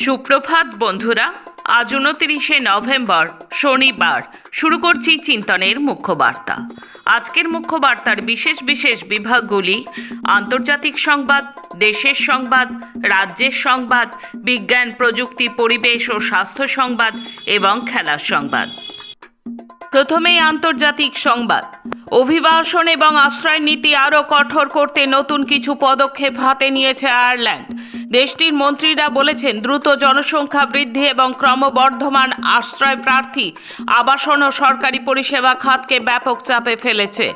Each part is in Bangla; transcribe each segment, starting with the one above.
সুপ্রভাত, বন্ধুরা। আজ উনত্রিশে নভেম্বর, শনিবার। শুরু করছি চিন্তনের মুখ্য বার্তা আজকের মুখ্য বার্তার বিশেষ বিশেষ বিভাগগুলি আন্তর্জাতিক সংবাদ, দেশের সংবাদ, রাজ্যের সংবাদ, বিজ্ঞান, প্রযুক্তি, পরিবেশ ও স্বাস্থ্য সংবাদ এবং খেলার সংবাদ। প্রথমেই আন্তর্জাতিক সংবাদ। অভিবাসন এবং আশ্রয় নীতি আরও কঠোর করতে নতুন কিছু পদক্ষেপ হাতে নিয়েছে আয়ারল্যান্ড। দেশটির মন্ত্রীরা বলেছেন, দ্রুত জনসংখ্যা বৃদ্ধি এবং ক্রমবর্ধমান আশ্রয় প্রার্থী, আবাসন ও সরকারি পরিষেবা খাতকে ব্যাপক চাপে ফেলেছে।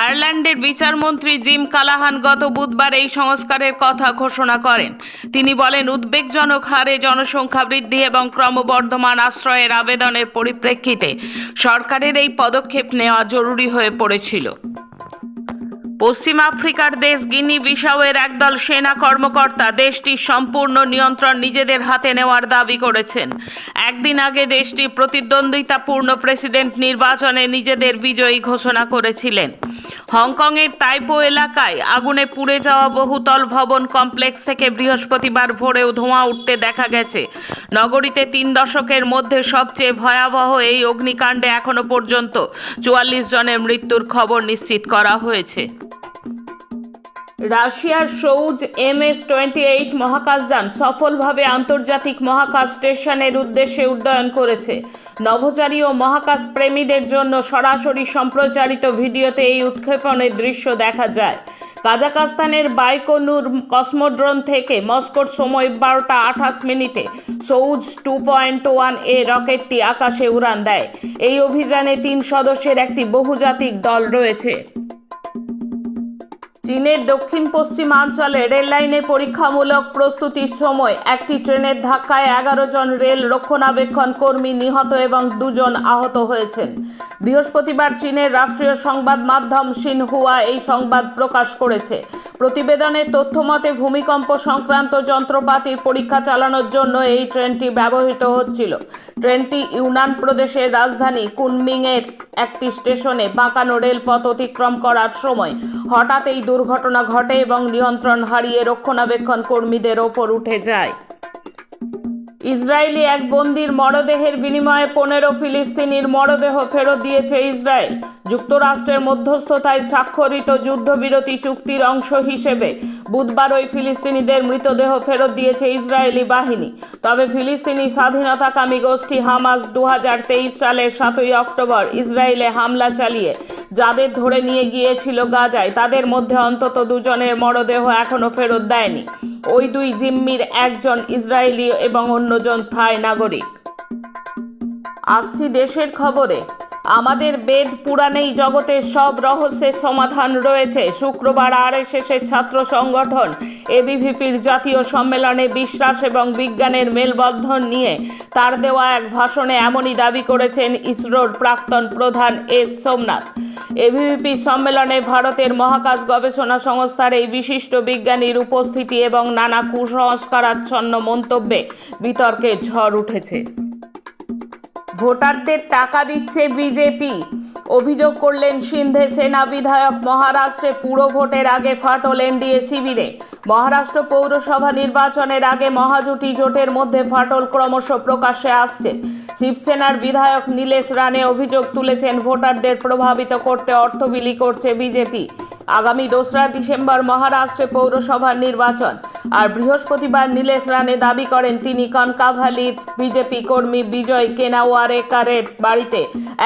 আয়ারল্যান্ডের বিচারমন্ত্রী জিম কালাহান গত বুধবার এই সংস্কারের কথা ঘোষণা করেন। তিনি বলেন, উদ্বেগজনক হারে জনসংখ্যা বৃদ্ধি এবং ক্রমবর্ধমান আশ্রয়ের আবেদনের পরিপ্রেক্ষিতে সরকারের এই পদক্ষেপ নেওয়া জরুরি হয়ে পড়েছিল। পশ্চিম আফ্রিকার দেশ গিনি বিসাওয়ের একদল সেনা কর্মকর্তা দেশটির সম্পূর্ণ নিয়ন্ত্রণ নিজেদের হাতে নেওয়ার দাবি করেছেন। একদিন আগে দেশটি প্রতিদ্বন্দ্বিতাপূর্ণ প্রেসিডেন্ট নির্বাচনে নিজেদের বিজয়ী ঘোষণা করেছিলেন। হংকংয়ের তাইপো এলাকায় আগুনে পুড়ে যাওয়া বহুতল ভবন কমপ্লেক্স থেকে বৃহস্পতিবার ভোরেও ধোঁয়া উঠতে দেখা গেছে। নগরীতে তিন দশকের মধ্যে সবচেয়ে ভয়াবহ এই অগ্নিকাণ্ডে এখনও পর্যন্ত চুয়াল্লিশ জনের মৃত্যুর খবর নিশ্চিত করা হয়েছে। রাশিয়ার Soyuz M S twenty eight মহাকাশযান সফলভাবে আন্তর্জাতিক মহাকাশ স্টেশনের উদ্দেশ্যে উড্ডয়ন করেছে। নভোচারী ও মহাকাশ প্রেমীদের জন্য সরাসরি সম্প্রচারিত ভিডিওতে এই উৎক্ষেপণের দৃশ্য দেখা যায়। কাজাকাস্তানের বাইকোনুর কসমোড্রোন থেকে মস্কোর সময় বারোটা আঠাশ মিনিটে Soyuz two point one A রকেটটি আকাশে উড়ান দেয়। এই অভিযানে তিন সদস্যের একটি বহুজাতিক দল রয়েছে। চীনের দক্ষিণ পশ্চিমাঞ্চলে রেল লাইনে পরীক্ষামূলক প্রস্তুতির সময়। একটি ট্রেনের ধাক্কায় এগারো জন রেল রক্ষণাবেক্ষণ কর্মী নিহত এবং দুজন আহত হয়েছেন। বৃহস্পতিবার চীনের রাষ্ট্রীয় সংবাদ মাধ্যম সিনহুয়া এই সংবাদ প্রকাশ করেছে। প্রতিবেদনের তথ্যমতে ভূমিকম্প সংক্রান্ত যন্ত্রপাতির পরীক্ষা চালানোর জন্য এই ট্রেনটি ব্যবহৃত হচ্ছিল। ট্রেনটি ইউনান প্রদেশের রাজধানী কুনমিংয়ের একটি স্টেশনে বাঁকানো রেলপথ অতিক্রম করার সময় হঠাৎ এই দুর্ঘটনা ঘটে এবং নিয়ন্ত্রণ হারিয়ে রক্ষণাবেক্ষণ কর্মীদের ওপর উঠে যায়। ইসরায়েলি এক বন্দির মরদেহের বিনিময়ে পনেরো ফিলিস্তিনির মরদেহ ফেরত দিয়েছে ইসরায়েল। যুক্তরাষ্ট্রের মধ্যস্থতায় স্বাক্ষরিত যুদ্ধবিরতি চুক্তির অংশ হিসেবে বুধবার ওই ফিলিস্তিনিদের মৃতদেহ ফেরত দিয়েছে ইসরায়েলি বাহিনী। তবে ফিলিস্তিনি স্বাধীনতাকামী গোষ্ঠী হামাস দু হাজার তেইশ সালের সাতই অক্টোবর ইসরায়েলে হামলা চালিয়ে যাদের ধরে নিয়ে গিয়েছিল গাজায়, তাদের মধ্যে অন্তত দুজনের মরদেহ এখনও ফেরত দেয়নি। ওই দুই জিম্মির একজন ইসরায়েলি এবং অন্যজন থাই নাগরিক। আসছি দেশের খবরে। আমাদের বেদ পুরাণেই জগতের সব রহস্যের সমাধান রয়েছে। শুক্রবার আর আরএসএসের ছাত্র সংগঠন এবিভিপির জাতীয় সম্মেলনে বিশ্বাস এবং বিজ্ঞানের মেলবন্ধন নিয়ে তার দেওয়া এক ভাষণে এমনই দাবি করেছেন ইসরোর প্রাক্তন প্রধান এস সোমনাথ। এবিভিপি সম্মেলনে ভারতের মহাকাশ গবেষণা সংস্থার এই বিশিষ্ট বিজ্ঞানীর উপস্থিতি এবং নানা কুসংস্কারাচ্ছন্ন মন্তব্যে বিতর্কে ঝড় উঠেছে। ভোটারদের টাকা দিচ্ছে বিজেপি। অভিযোগ করলেন, সিন্ধে সেনা বিধায়ক মহারাষ্ট্রে পুরো ভোটের আগে ফাটল এনডিএ শিবিরে। মহারাষ্ট্র পৌরসভা নির্বাচনের আগে মহাজুটি জোটের মধ্যে ফাটল ক্রমশ প্রকাশ্যে আসছে। শিবসেনার বিধায়ক নীলেশ রানে অভিযোগ তুলেছেন ভোটারদের প্রভাবিত করতে অর্থ বিলি করছে বিজেপি। আগামী দোসরা ডিসেম্বর মহারাষ্ট্রে পৌরসভার নির্বাচন। আর বৃহস্পতিবার নীলেশ রানে দাবি করেন, তিনি কনকাভালির বিজেপি কর্মী বিজয় কেনাওয়ারেকারের বাড়িতে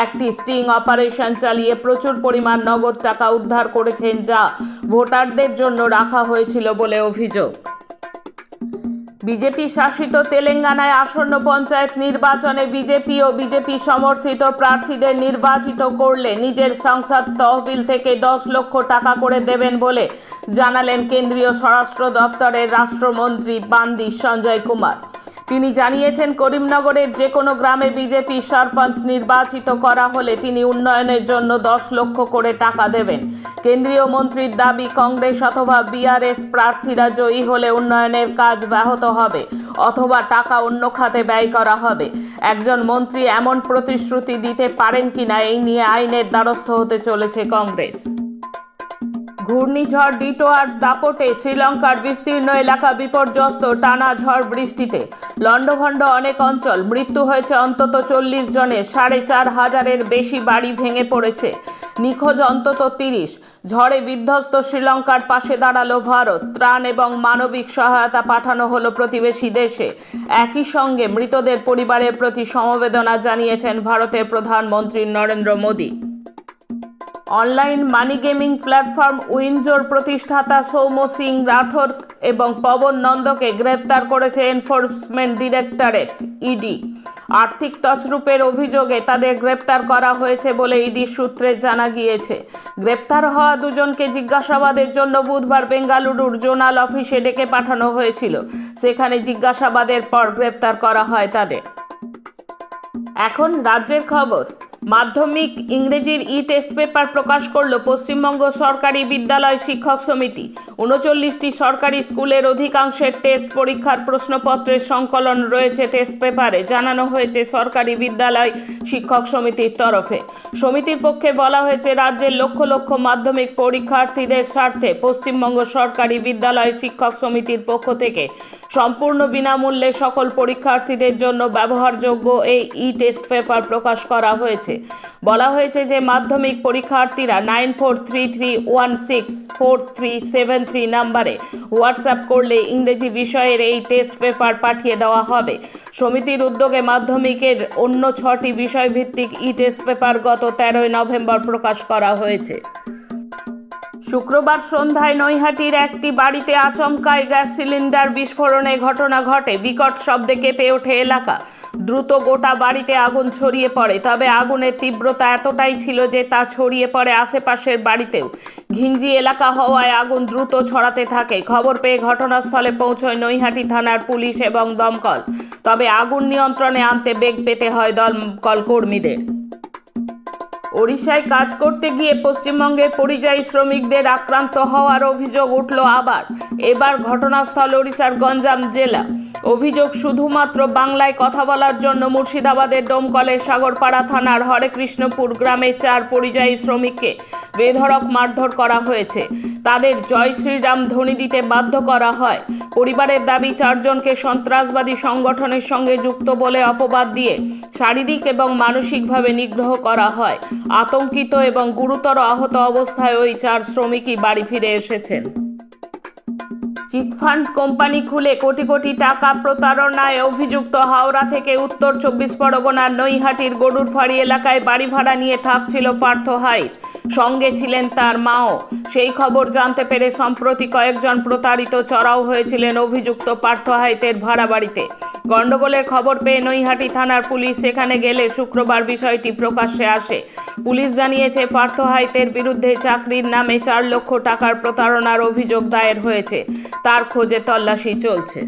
একটি স্টিং অপারেশন চালিয়ে প্রচুর পরিমাণ নগদ টাকা উদ্ধার করেছেন যা ভোটারদের জন্য রাখা হয়েছিল বলে অভিযোগ। বিজেপি শাসিত তেলেঙ্গানায় আসন্ন পঞ্চায়েত নির্বাচনে বিজেপি ও বিজেপি সমর্থিত প্রার্থীদের নির্বাচিত করলে নিজের সংসদ তহবিল থেকে দশ লক্ষ টাকা করে দেবেন বলে জানালেন কেন্দ্রীয় স্বরাষ্ট্র দপ্তরের রাষ্ট্রমন্ত্রী বান্দি সঞ্জয় কুমার। তিনি জানিয়েছেন করিমনগরের যে কোনো গ্রামে বিজেপি সরপঞ্চ নির্বাচিত করা হলে তিনি উন্নয়নের জন্য দশ লক্ষ করে টাকা দেবেন। কেন্দ্রীয় মন্ত্রীর দাবি, কংগ্রেস অথবা বিআরএস প্রার্থীরা জয়ী হলে উন্নয়নের কাজ ব্যাহত হবে অথবা টাকা অন্য খাতে ব্যয় করা হবে। একজন মন্ত্রী এমন প্রতিশ্রুতি দিতে পারেন কিনা এই নিয়ে আইনের দ্বারস্থ হতে চলেছে কংগ্রেস। ঘূর্ণিঝড় ডিটোয়ার দাপটে শ্রীলঙ্কার বিস্তীর্ণ এলাকা বিপর্যস্ত টানা ঝড় বৃষ্টিতে। লণ্ডভণ্ড অনেক অঞ্চল, মৃত্যু হয়েছে অন্তত চল্লিশ জনের, সাড়ে চার হাজারের বেশি বাড়ি ভেঙে পড়েছে। নিখোঁজ অন্তত তিরিশ। ঝড়ে বিধ্বস্ত শ্রীলঙ্কার পাশে দাঁড়াল ভারত। ত্রাণ এবং মানবিক সহায়তা পাঠানো হলো প্রতিবেশী দেশে। একই সঙ্গে মৃতদের পরিবারের প্রতি সমবেদনা জানিয়েছেন ভারতের প্রধানমন্ত্রী Narendra Modi. Online money gaming platform উইনজোর প্রতিষ্ঠাতা সৌম্য সিং রাঠোর এবং পবন নন্দকে গ্রেপ্তার করেছে এনফোর্সমেন্ট ডিরেক্টরেট, ইডি। আর্থিক তছরূপের অভিযোগে তাদের গ্রেপ্তার করা হয়েছে বলে ইডি সূত্রে জানা গিয়েছে। গ্রেপ্তার হওয়া দুজনকে জিজ্ঞাসাবাদের জন্য বুধবার বেঙ্গালুরুর জোনাল অফিসে ডেকে পাঠানো হয়েছিল। সেখানে জিজ্ঞাসাবাদের পর গ্রেপ্তার করা হয় তাদের। এখন রাজ্যের খবর। মাধ্যমিক ইংরেজির ই টেস্ট পেপার প্রকাশ করল পশ্চিমবঙ্গ সরকারি বিদ্যালয় শিক্ষক সমিতি। উনচল্লিশটি সরকারি স্কুলের অধিকাংশের টেস্ট পরীক্ষার প্রশ্নপত্রের সংকলন রয়েছে টেস্ট পেপারে, জানানো হয়েছে সরকারি বিদ্যালয় শিক্ষক সমিতির তরফে। সমিতির পক্ষে বলা হয়েছে, রাজ্যের লক্ষ লক্ষ মাধ্যমিক পরীক্ষার্থীদের স্বার্থে পশ্চিমবঙ্গ সরকারি বিদ্যালয় শিক্ষক সমিতির পক্ষ থেকে সম্পূর্ণ বিনামূল্যে সকল পরীক্ষার্থীদের জন্য ব্যবহারযোগ্য এই ই টেস্ট পেপার প্রকাশ করা হয়েছে। বলা হয়েছে যে মাধ্যমিক পরীক্ষার্থীরা nine four three three one six four three seven three নাম্বারে হোয়াটসঅ্যাপ করলে ইংরেজি বিষয়ের এই টেস্ট পেপার পাঠিয়ে দেওয়া হবে। সমিতির উদ্যোগে মাধ্যমিকের অন্য ছটি বিষয়ভিত্তিক ই টেস্ট পেপার গত তেরোই নভেম্বর প্রকাশ করা হয়েছে। শুক্রবার সন্ধ্যায় নৈহাটির একটি বাড়িতে আচমকায় গ্যাস সিলিন্ডার বিস্ফোরণে ঘটনা ঘটে। বিকট শব্দে কেঁপে ওঠে এলাকা। দ্রুত গোটা বাড়িতে আগুন ছড়িয়ে পড়ে। তবে আগুনের তীব্রতা এতটাই ছিল যে তা ছড়িয়ে পড়ে আশেপাশের বাড়িতেও। ঘিঞ্জি এলাকা হওয়ায় আগুন দ্রুত ছড়াতে থাকে। খবর পেয়ে ঘটনাস্থলে পৌঁছয় নৈহাটি থানার পুলিশ এবং দমকল। তবে আগুন নিয়ন্ত্রণে আনতে বেগ পেতে হয় দমকল কর্মীদের। ওড়িশায় কাজ করতে গিয়ে পশ্চিমবঙ্গের পরিযায়ী শ্রমিকদের আক্রান্ত হওয়ার অভিযোগ উঠল আবার। এবার ঘটনাস্থল ওড়িশার গঞ্জাম জেলা। অভিযোগ শুধুমাত্র বাংলায় কথা বলার জন্য মুর্শিদাবাদের ডোমকলের সাগরপাড়া থানার হরেকৃষ্ণপুর গ্রামে চার পরিযায়ী শ্রমিককে বেধড়ক মারধর করা হয়েছে। তাদের জয় শ্রীরাম ধ্বনি দিতে বাধ্য করা হয়। পরিবারের দাবি, চারজনকে সন্ত্রাসবাদী সংগঠনের সঙ্গে যুক্ত বলে অপবাদ দিয়ে শারীরিক এবং মানসিকভাবে নিগ্রহ করা হয়। আতঙ্কিত এবং গুরুতর আহত অবস্থায় ওই চার শ্রমিকই বাড়ি ফিরে এসেছেন। চিটফান্ড কোম্পানি খুলে কোটি কোটি টাকা প্রতারণায় অভিযুক্ত হাওড়া থেকে উত্তর চব্বিশ পরগনার নৈহাটির গরুর ফাড়ি এলাকায় বাড়ি ভাড়া নিয়ে থাকছিল পার্থ হাইত। সঙ্গে ছিলেন তার মাও। সেই খবর জানতে পেরে সম্প্রতি কয়েকজন প্রতারিত, চড়াও হয়েছিলেন অভিযুক্ত পার্থ হাইতের ভাড়া বাড়িতে। গন্ডগোলের খবর পেয়ে নৈহাটি থানার পুলিশ সেখানে গেলে শুক্রবার বিষয়টি প্রকাশ্যে আসে। পুলিশ জানিয়েছে, পার্থ হাইতের বিরুদ্ধে চাকরির নামে চার লক্ষ টাকার প্রতারণার অভিযোগ দায়ের হয়েছে। তার খোঁজে তল্লাশি চলছে।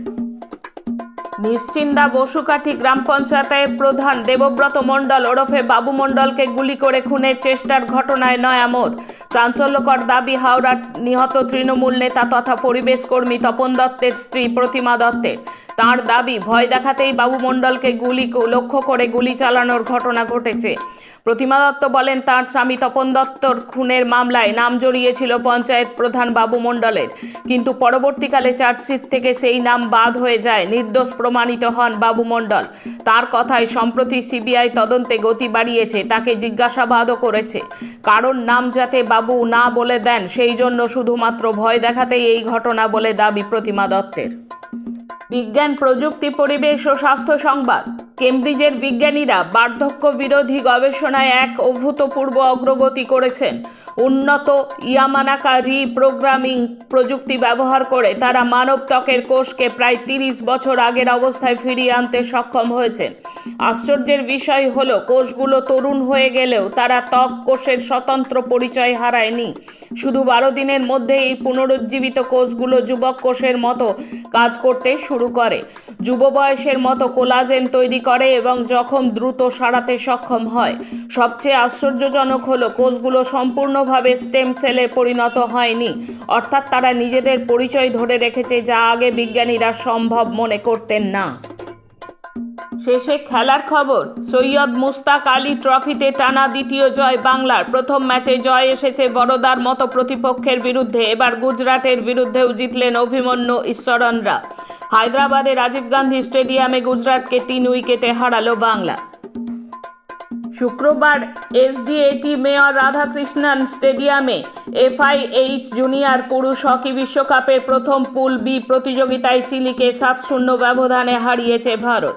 নিশ্চিন্দা বসুকাঠি গ্রাম পঞ্চায়েতের প্রধান দেবব্রত মণ্ডল ওরফে বাবু মণ্ডলকে গুলি করে খুনের চেষ্টার ঘটনায় নয়ামোড় চাঞ্চল্যকর দাবি হাওড়ার নিহত তৃণমূল নেতা তথা পরিবেশ কর্মী তপন দত্তের স্ত্রী প্রতিমা দত্তের। তার দাবি, ভয় দেখাতেই বাবু মণ্ডলকে গুলি লক্ষ্য করে গুলি চালানোর ঘটনা ঘটেছে। প্রতিমা দত্ত বলেন, তার স্বামী তপন দত্তর খুনের মামলায় নাম জড়িয়েছিল পঞ্চায়েত প্রধান বাবু মণ্ডলের। কিন্তু পরবর্তীকালে চার্জশিট থেকে সেই নাম বাদ হয়ে যায়, নির্দোষ প্রমাণিত হন বাবু মণ্ডল। তার কথায় সম্প্রতি সিবিআই তদন্তে গতি বাড়িয়েছে, তাকে জিজ্ঞাসাবাদও করেছে। কারণ নাম যাতে বাবু না বলে দেন, সেই জন্য শুধুমাত্র ভয় দেখাতেই এই ঘটনা বলে দাবি প্রতিমা দত্তের। বিজ্ঞান, প্রযুক্তি, পরিবেশ ও স্বাস্থ্য সংবাদ। কেমব্রিজের বিজ্ঞানীরা বার্ধক্য বিরোধী গবেষণায় এক অভূতপূর্ব অগ্রগতি করেছেন। উন্নত ইয়ামানাকা রিপ্রোগ্রামিং প্রযুক্তি ব্যবহার করে তারা মানব ত্বকের কোষকে প্রায় তিরিশ বছর আগের অবস্থায় ফিরিয়ে আনতে সক্ষম হয়েছেন। আশ্চর্যের বিষয় হলো, কোষগুলো তরুণ হয়ে গেলেও তারা ত্বক কোষের স্বতন্ত্র পরিচয় হারায়নি। শুধু বারো দিনের মধ্যে এই পুনরুজ্জীবিত কোষগুলো যুবক কোষের মতো কাজ করতে শুরু করে। যুব বয়সের মতো কোলাজেন তৈরি করে এবং জখম দ্রুত সারাতে সক্ষম হয়। সবচেয়ে আশ্চর্যজনক হলো কোষগুলো সম্পূর্ণভাবে স্টেম সেলে পরিণত হয়নি। অর্থাৎ তারা নিজেদের পরিচয় ধরে রেখেছে যা আগে বিজ্ঞানীরা সম্ভব মনে করতেন না। শেষে খেলার খবর। সৈয়দ মুস্তাক আলী ট্রফিতে টানা দ্বিতীয় জয় বাংলার। প্রথম ম্যাচে জয় এসেছে বড়দার মতো প্রতিপক্ষের বিরুদ্ধে। এবার গুজরাটের বিরুদ্ধেও জিতলেন অভিমন্যু ঈশ্বরনরা। হায়দ্রাবাদে রাজীব গান্ধী স্টেডিয়ামে গুজরাটকে তিন উইকেটে হারালো বাংলা। শুক্রবার এসডিএটি মেয়র রাধাকৃষ্ণন স্টেডিয়ামে এফআইএইচ জুনিয়র পুরুষ হকি বিশ্বকাপের প্রথম পুল বি প্রতিযোগিতায় চিলিকে সাত শূন্য ব্যবধানে হারিয়েছে ভারত।